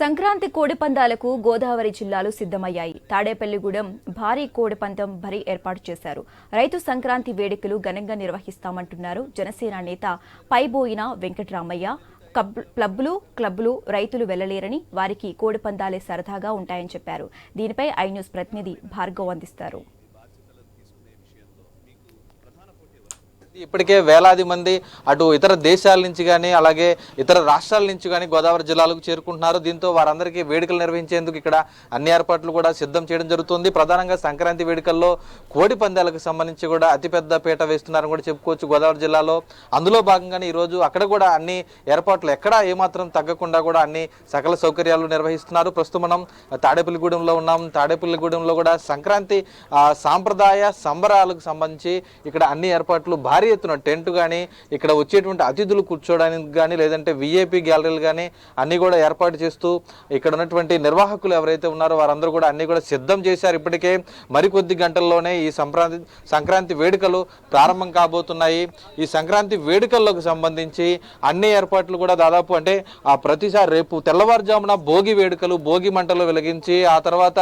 సంక్రాంతి కోడిపందాలకు గోదావరి జిల్లాలు సిద్ధమయ్యాయి. తాడేపల్లిగూడెం భారీ కోడిపందం భరి ఏర్పాటు చేశారు. రైతు సంక్రాంతి వేడుకలు ఘనంగా నిర్వహిస్తామంటున్నారు జనసేన నేత పైబోయిన వెంకటరామయ్య. క్లబ్లు క్లబ్లు రైతులు వెళ్ళలేరని వారికి కోడిపందాలే సరదాగా ఉంటాయని చెప్పారు. దీనిపై ఐ న్యూస్ ప్రతినిధి భార్గవ్ అందిస్తారు. ఇప్పటికే వేలాది మంది అటు ఇతర దేశాల నుంచి కానీ అలాగే ఇతర రాష్ట్రాల నుంచి కానీ గోదావరి జిల్లాలకు చేరుకుంటున్నారు. దీంతో వారందరికీ వేడుకలు నిర్వహించేందుకు ఇక్కడ అన్ని ఏర్పాట్లు కూడా సిద్ధం చేయడం జరుగుతుంది. ప్రధానంగా సంక్రాంతి వేడుకల్లో కోడి పందాలకు సంబంధించి కూడా అతిపెద్ద పీట వేస్తున్నారని కూడా చెప్పుకోవచ్చు గోదావరి జిల్లాలో. అందులో భాగంగానే ఈరోజు అక్కడ కూడా అన్ని ఏర్పాట్లు ఎక్కడ ఏమాత్రం తగ్గకుండా కూడా అన్ని సకల సౌకర్యాలు నిర్వహిస్తున్నారు. ప్రస్తుతం మనం తాడేపల్లిగూడెంలో ఉన్నాం. తాడేపల్లిగూడెంలో కూడా సంక్రాంతి సాంప్రదాయ సంబరాలకు సంబంధించి ఇక్కడ అన్ని ఏర్పాట్లు భారీ ఎత్తున టెంట్ కానీ ఇక్కడ వచ్చేటువంటి అతిథులు కూర్చోడానికి కానీ లేదంటే విఐపి గ్యాలరీలు కానీ అన్నీ కూడా ఏర్పాటు చేస్తూ ఇక్కడ ఉన్నటువంటి నిర్వాహకులు ఎవరైతే ఉన్నారో వారందరూ కూడా అన్నీ కూడా సిద్ధం చేశారు. ఇప్పటికే మరికొద్ది గంటల్లోనే ఈ సంక్రాంతి సంక్రాంతి వేడుకలు ప్రారంభం కాబోతున్నాయి. ఈ సంక్రాంతి వేడుకల్లోకి సంబంధించి అన్ని ఏర్పాట్లు కూడా దాదాపు అంటే ఆ ప్రతిసారి రేపు తెల్లవారుజామున భోగి వేడుకలు భోగి మంటలు వెలిగించి ఆ తర్వాత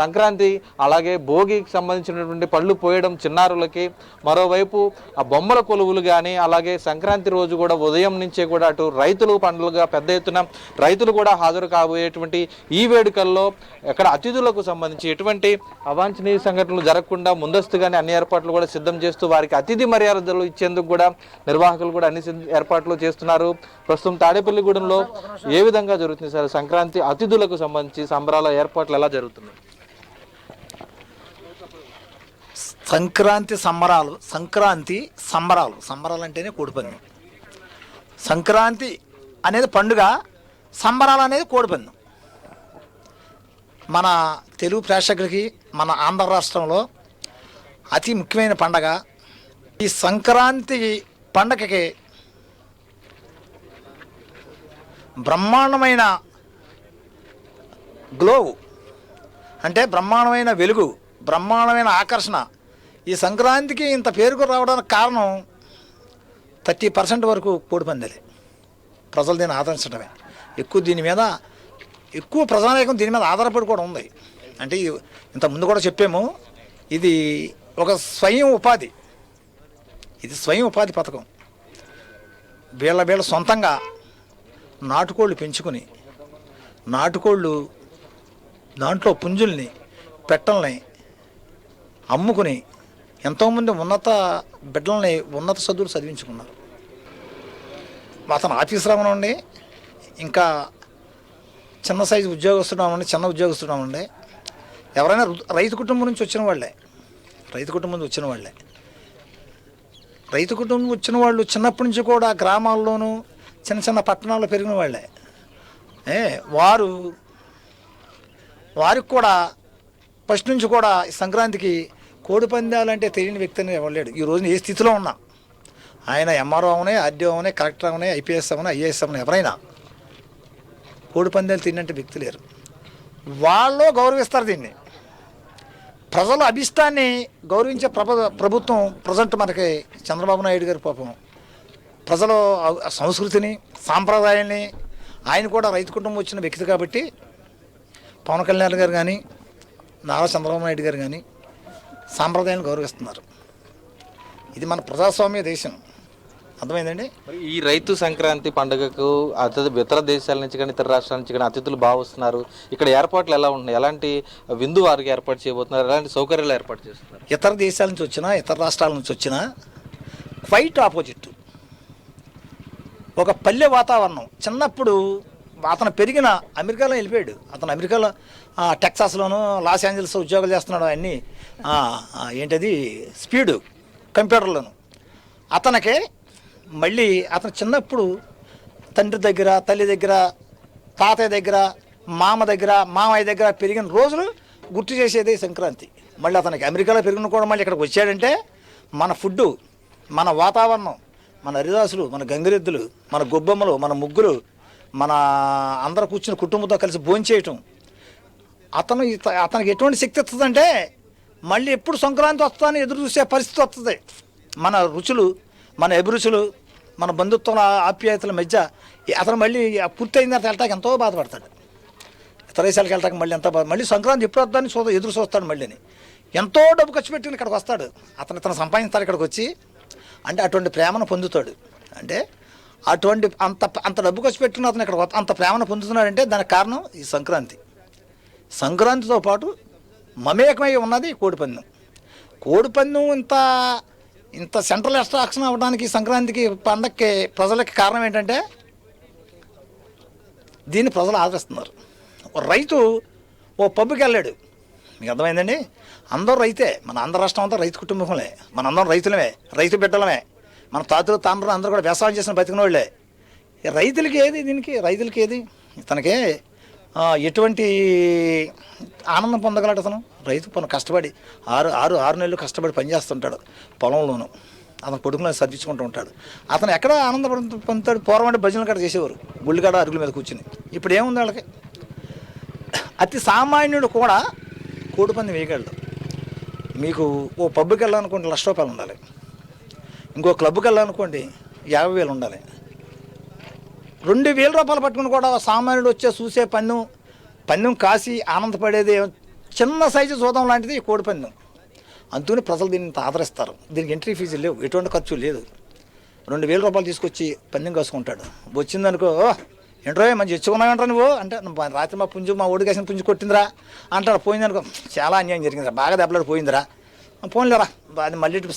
సంక్రాంతి అలాగే భోగికి సంబంధించినటువంటి పళ్ళు పోయడం చిన్నారులకి మరోవైపు ఆ బొమ్మల కొలువులు కానీ అలాగే సంక్రాంతి రోజు కూడా ఉదయం నుంచే కూడా అటు రైతులు పండుగగా పెద్ద ఎత్తున రైతులు కూడా హాజరు కాబోయేటువంటి ఈ వేడుకల్లో ఎక్కడ అతిథులకు సంబంధించి ఎటువంటి అవాంఛనీయ సంఘటనలు జరగకుండా ముందస్తుగానే అన్ని ఏర్పాట్లు కూడా సిద్ధం చేస్తూ వారికి అతిథి మర్యాదలు ఇచ్చేందుకు కూడా నిర్వాహకులు కూడా అన్ని సిద్ధ- ఏర్పాట్లు చేస్తున్నారు. ప్రస్తుతం తాడేపల్లిగూడెంలో ఏ విధంగా జరుగుతుంది సార్? సంక్రాంతి అతిథులకు సంబంధించి సంబరాల ఏర్పాట్లు ఎలా జరుగుతున్నాయి? సంక్రాంతి సంబరాలు సంక్రాంతి సంబరాలు. సంబరాలు అంటేనే కోడిపందెం. సంక్రాంతి అనేది పండుగ సంబరాలు అనేది కోడిపందెం. మన తెలుగు ప్రేక్షకులకి మన ఆంధ్ర రాష్ట్రంలో అతి ముఖ్యమైన పండగ ఈ సంక్రాంతి పండగకి బ్రహ్మాండమైన గ్లో అంటే బ్రహ్మాండమైన వెలుగు బ్రహ్మాండమైన ఆకర్షణ. ఈ సంక్రాంతికి ఇంత పేరుకు రావడానికి కారణం థర్టీ పర్సెంట్ వరకు కోడిపందాలే ప్రజలు దీన్ని ఆదరించడమే. ఎక్కువ దీని మీద ఎక్కువ ప్రజానాయకం దీని మీద ఆధారపడి కూడా ఉంది. అంటే ఇంత ముందు కూడా చెప్పాము ఇది ఒక స్వయం ఉపాధి. ఇది స్వయం ఉపాధి పథకం. వీళ్ళ వీళ్ళ సొంతంగా నాటుకోళ్ళు పెంచుకుని నాటుకోళ్ళు దాంట్లో పుంజుల్ని పెట్టల్ని అమ్ముకుని ఎంతోమంది ఉన్నత బిడ్డల్ని ఉన్నత చదువులు చదివించుకున్నారు. అతను ఆఫీసర్ అవనండి ఇంకా చిన్న సైజు ఉద్యోగస్తున్నామండి చిన్న ఉద్యోగస్తున్నామండి ఎవరైనా రైతు కుటుంబం నుంచి వచ్చిన వాళ్ళే. రైతు కుటుంబం నుంచి వచ్చిన వాళ్ళే. రైతు కుటుంబం వచ్చిన వాళ్ళు చిన్నప్పటి నుంచి కూడా గ్రామాల్లోనూ చిన్న చిన్న పట్టణాల్లో పెరిగిన వాళ్ళే. ఏ వారు వారికి కూడా ఫస్ట్ నుంచి కూడా సంక్రాంతికి కోడి అంటే తెలియని వ్యక్తి అనేది ఎవరు లేడు. ఈ రోజున ఏ స్థితిలో ఉన్నా ఆయన ఎంఆర్ఓ అవునే ఆర్డీఓ అవునే కలెక్టర్ అవునే ఐపీఎస్ అవునా ఐఏఎస్ అవునా ఎవరైనా కోడి పందాలు వ్యక్తి లేరు. వాళ్ళు గౌరవిస్తారు దీన్ని. ప్రజల అభిష్టాన్ని గౌరవించే ప్రభ ప్రభుత్వం ప్రజెంట్ మనకి చంద్రబాబు నాయుడు గారి పాపం. ప్రజల సంస్కృతిని సాంప్రదాయాన్ని ఆయన కూడా రైతు కుటుంబం వచ్చిన వ్యక్తి కాబట్టి పవన్ కళ్యాణ్ గారు కానీ నారా చంద్రబాబు నాయుడు గారు కానీ సాంప్రదాయాన్ని గౌరవిస్తున్నారు. ఇది మన ప్రజాస్వామ్య దేశం. అర్థమైందండి? ఈ రైతు సంక్రాంతి పండుగకు అతిథి ఇతర దేశాల నుంచి కానీ ఇతర రాష్ట్రాల నుంచి కానీ అతిథులు బాగా వస్తున్నారు ఇక్కడ ఏర్పాట్లు ఎలా ఉన్నాయి? ఎలాంటి విందు వారికి ఏర్పాటు చేయబోతున్నారు? ఎలాంటి సౌకర్యాలు ఏర్పాటు చేస్తున్నారు? ఇతర దేశాల నుంచి వచ్చినా ఇతర రాష్ట్రాల నుంచి వచ్చినా క్వైట్ ఆపోజిట్ ఒక పల్లె వాతావరణం చిన్నప్పుడు అతను పెరిగిన అమెరికాలో వెళ్ళిపోయాడు. అతను అమెరికాలో టెక్సాస్లోను లాస్ ఏంజల్స్ ఉద్యోగాలు చేస్తున్నాడు అన్నీ ఏంటది స్పీడు కంప్యూటర్లోను. అతనికి మళ్ళీ అతను చిన్నప్పుడు తండ్రి దగ్గర తల్లి దగ్గర తాతయ్య దగ్గర మామ దగ్గర మామయ్య దగ్గర పెరిగిన రోజులు గుర్తు చేసేది సంక్రాంతి. మళ్ళీ అతనికి అమెరికాలో పెరిగిన కూడా మళ్ళీ ఇక్కడికి వచ్చాడంటే మన ఫుడ్డు మన వాతావరణం మన హరిదాసులు మన గంగిరెద్దులు మన గొబ్బమ్మలు మన ముగ్గులు మన అందరు కూర్చుని కుటుంబంతో కలిసి భోంచేయటం అతను అతనికి ఎటువంటి శక్తి వస్తుందంటే మళ్ళీ ఎప్పుడు సంక్రాంతి వస్తుందని ఎదురు చూసే పరిస్థితి వస్తుంది. మన రుచులు మన అభిరుచులు మన బంధుత్వం ఆప్యాయతల మధ్య అతను మళ్ళీ పూర్తయిన తర్వాత వెళ్ళటానికి ఎంతో బాధపడతాడు. ఇతర దేశాలకు వెళ్ళటానికి మళ్ళీ ఎంతో బాధ మళ్ళీ సంక్రాంతి ఎప్పుడు వద్దని చూద్దాం ఎదురు చూస్తాడు మళ్ళీని. ఎంతో డబ్బు ఖర్చు పెట్టుకుని ఇక్కడికి వస్తాడు. అతను ఇతను సంపాదిస్తాడు ఇక్కడికి వచ్చి అంటే అటువంటి ప్రేమను పొందుతాడు. అంటే అటువంటి అంత అంత డబ్బు ఖర్చు పెట్టుకున్న అతను ఇక్కడ అంత ప్రేమను పొందుతున్నాడంటే దానికి కారణం ఈ సంక్రాంతి. సంక్రాంతితో పాటు మమేకమై ఉన్నది కోడిపందెం. కోడిపందెం ఇంత ఇంత సెంట్రల్ అట్రాక్షన్ అవ్వడానికి సంక్రాంతికి పండగకి ప్రజలకి కారణం ఏంటంటే దీన్ని ప్రజలు ఆదరిస్తున్నారు. రైతు ఓ పబ్బుకి వెళ్ళాడు. మీకు అర్థమైందండి? అందరూ రైతే. మన ఆంధ్ర రాష్ట్రం అంతా రైతు కుటుంబంలే మన అందరం రైతులమే. రైతు బిడ్డలమే. మన తాతలు తాండ్రులు అందరూ కూడా వ్యవసాయం చేసిన బతికిన వాళ్ళే. రైతులకి ఏది దీనికి? రైతులకి ఏది? తనకి ఎటువంటి ఆనందం పొందగలడు అతను? రైతు పను కష్టపడి ఆరు ఆరు ఆరు నెలలు కష్టపడి పనిచేస్తుంటాడు పొలంలోను. అతను కొడుకులను సర్దించుకుంటూ ఉంటాడు. అతను ఎక్కడ ఆనందపడు పొందుతాడు? పూర్వం అంటే భజనలు కాడ చేసేవారు. గుళ్ళుకాడ అరుగుల మీద కూర్చుని. ఇప్పుడు ఏముంది వాళ్ళకి? అతి సామాన్యుడు కూడా కోడిపంది వేయగలడు. మీకు ఓ పబ్కి వెళ్ళాలనుకుంటే లక్ష రూపాయలు ఉండాలి. ఇంకో క్లబ్కి వెళ్ళాలనుకోండి యాభై వేలు ఉండాలి. రెండు వేల రూపాయలు పట్టుకుని కూడా సామాన్యుడు వచ్చే చూసే పందెం పందెం కాసి ఆనందపడేది చిన్న సైజు చూద్దాం లాంటిది ఈ కోడి పందెం. అందుకని ప్రజలు దీన్ని ఆదరిస్తారు. దీనికి ఎంట్రీ ఫీజు లేవు ఎటువంటి ఖర్చు లేదు. రెండు వేల రూపాయలు తీసుకొచ్చి పందెం కాసుకుంటాడు. వచ్చిందనుకో ఏంట్రో మంచి ఇచ్చుకున్నావంటరా నువ్వు? అంటే "నువ్వు రాత్రి మా పుంజు మా ఓడి కాసిన పుంజు కొట్టిందిరా. అంటాడు పోయిందనుకో చాలా అన్యాయం జరిగిందిరా బాగా దెబ్బలాడి పోయిందిరా. పోన్లేరా అది మళ్ళీ ఇటు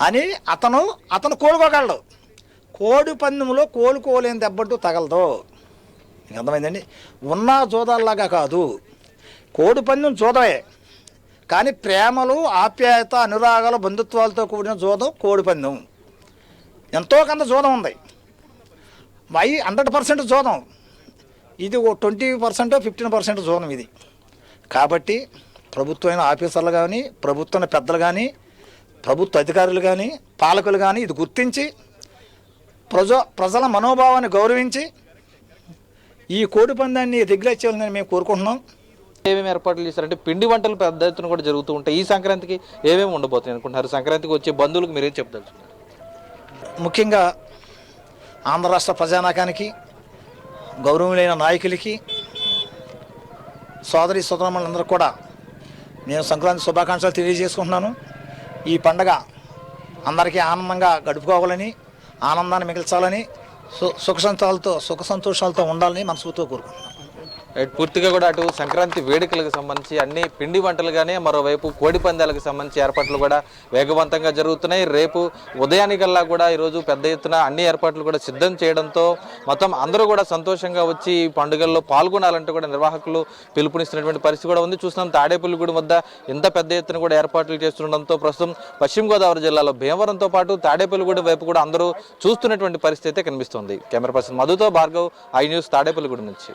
అని అతను అతను కోలుకోగలడు. కోడి పందెంలో కోలుకోలేని దెబ్బట్టు తగలదు. మీకు అర్థమైందండి? ఉన్న జోదాల్లాగా కాదు. కోడి పందెం జోదమే. కానీ ప్రేమలు ఆప్యాయత అనురాగాలు బంధుత్వాలతో కూడిన జోదం కోడి పందెం. ఎంతో కొంత జోదం ఉంది. మై హండ్రెడ్ పర్సెంట్ జోదం. ఇది ఓ ట్వంటీ పర్సెంట్ ఫిఫ్టీన్ పర్సెంట్ జోదం ఇది. కాబట్టి ప్రభుత్వమైన ఆఫీసర్లు కానీ ప్రభుత్వ పెద్దలు కానీ ప్రభుత్వ అధికారులు కానీ పాలకులు కానీ ఇది గుర్తించి ప్రజ ప్రజల మనోభావాన్ని గౌరవించి ఈ కోడి పందాన్ని రెగ్యులేట్ చేయాలని మేము కోరుకుంటున్నాం. ఏమేమి ఏర్పాట్లు చేశారంటే పిండి వంటలు పెద్ద ఎత్తున కూడా జరుగుతూ ఉంటాయి. ఈ సంక్రాంతికి ఏమేమి ఉండబోతున్నాయి అనుకుంటున్నారు? సంక్రాంతికి వచ్చే బంధువులకు మీరేం చెప్పదలుచుకున్నారు? ముఖ్యంగా ఆంధ్ర రాష్ట్ర ప్రజానాకానికి గౌరవమైన నాయకులకి సోదరి సోదరమ్మలందరూ కూడా నేను సంక్రాంతి శుభాకాంక్షలు తెలియజేసుకుంటున్నాను. ఈ పండగ అందరికీ ఆనందంగా గడుపుకోవాలని ఆనందాన్ని మిగిల్చాలని సు సుఖ సంతోషాలతో సుఖ సంతోషాలతో ఉండాలని మనసుతో కోరుకుంటున్నాను పూర్తిగా కూడా అటు సంక్రాంతి వేడుకలకు సంబంధించి అన్ని పిండి వంటలుగానే మరోవైపు కోడి పందాలకు సంబంధించి ఏర్పాట్లు కూడా వేగవంతంగా జరుగుతున్నాయి. రేపు ఉదయానికల్లా కూడా ఈరోజు పెద్ద ఎత్తున అన్ని ఏర్పాట్లు కూడా సిద్ధం చేయడంతో మొత్తం అందరూ కూడా సంతోషంగా వచ్చి ఈ పండుగల్లో పాల్గొనాలంటూ కూడా నిర్వాహకులు పిలుపునిస్తున్నటువంటి పరిస్థితి కూడా ఉంది. చూస్తున్నాం తాడేపల్లిగూడెం వద్ద ఇంత పెద్ద ఎత్తున కూడా ఏర్పాట్లు చేస్తుండడంతో ప్రస్తుతం పశ్చిమ గోదావరి జిల్లాలో భీమవరంతో పాటు తాడేపల్లిగూడెం వైపు కూడా అందరూ చూస్తున్నటువంటి పరిస్థితి అయితే కనిపిస్తుంది. కెమెరా పర్సన్ మధుతో భార్గవ్ ఐ న్యూస్ తాడేపల్లిగూడెం నుంచి.